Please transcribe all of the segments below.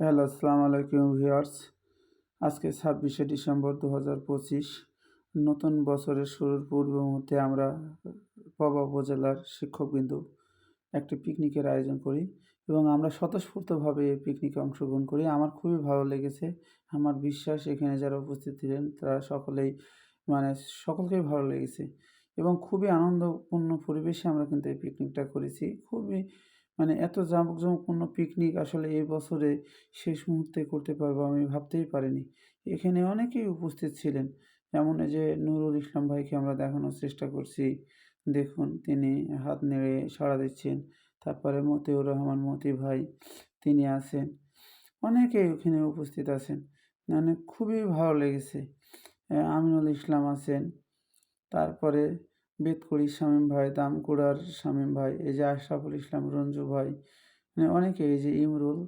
Hello আসসালামু আলাইকুম viewers আজকে ছাব্বিশে ডিসেম্বর দু হাজার পঁচিশ। নতুন বছরের শুরুর পূর্ব মুহূর্তে আমরা পবা উপজেলার শিক্ষকবৃন্দ একটি পিকনিকের আয়োজন করি এবং আমরা স্বতঃস্ফূর্তভাবে এই পিকনিকে অংশগ্রহণ করি। আমার খুবই ভালো লেগেছে। আমার বিশ্বাস এখানে যারা উপস্থিত ছিলেন, তারা সকলেই মানে সকলকেই ভালো লেগেছে এবং খুবই আনন্দপূর্ণ পরিবেশে আমরা কিন্তু এই পিকনিকটা করেছি। খুবই মানে এত জাঁকজমকপূর্ণ পিকনিক আসলে এই বছরে শেষ মুহূর্তে করতে পারব আমি ভাবতেই পারিনি। এখানে অনেকেই উপস্থিত ছিলেন। যেমন এই যে নুরুল ইসলাম ভাইকে আমরা দেখানোর চেষ্টা করছি। দেখুন, তিনি হাত নেড়ে সাড়া দিচ্ছেন। তারপরে মতিউর রহমান মতি ভাই তিনি আছেন। অনেকেই ওখানে উপস্থিত আছেন। মানে খুবই ভালো লেগেছে। আমিনুল ইসলাম আছেন। তারপরে বেতকুড়ি শামীম ভাই, দামকুড়ার শামীম ভাই, এই যে আশরাফুল ইসলাম, রঞ্জু ভাই মানে অনেকে, এই যে ইমরুল,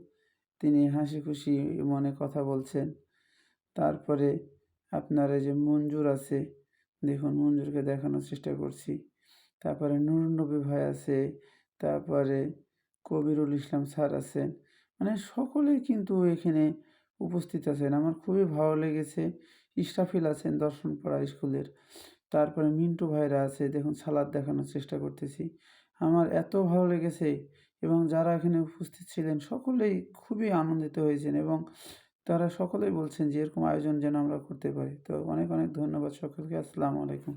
তিনি হাসি খুশি মনে কথা বলছেন। তারপরে আপনার এই যে মঞ্জুর আছে, দেখুন মঞ্জুরকে দেখানোর চেষ্টা করছি। তারপরে নুরুন্নবী ভাই আছে, তারপরে কবিরুল ইসলাম স্যার আছেন মানে সকলেই কিন্তু এখানে উপস্থিত আছেন। আমার খুবই ভালো লেগেছে। ইস্টাফিল আছেন দর্শন দর্শনপাড়া স্কুলের। তারপরে মিন্টু ভাইরা আছে, দেখুন সালাদ দেখানোর চেষ্টা করতেছি। আমার এত ভালো লেগেছে এবং যারা এখানে উপস্থিত ছিলেন সকলেই খুবই আনন্দিত হয়েছেন এবং তারা সকলেই বলছেন যে এরকম আয়োজন যেন আমরা করতে পারি। তো অনেক অনেক ধন্যবাদ সকলকে। আসসালামু আলাইকুম।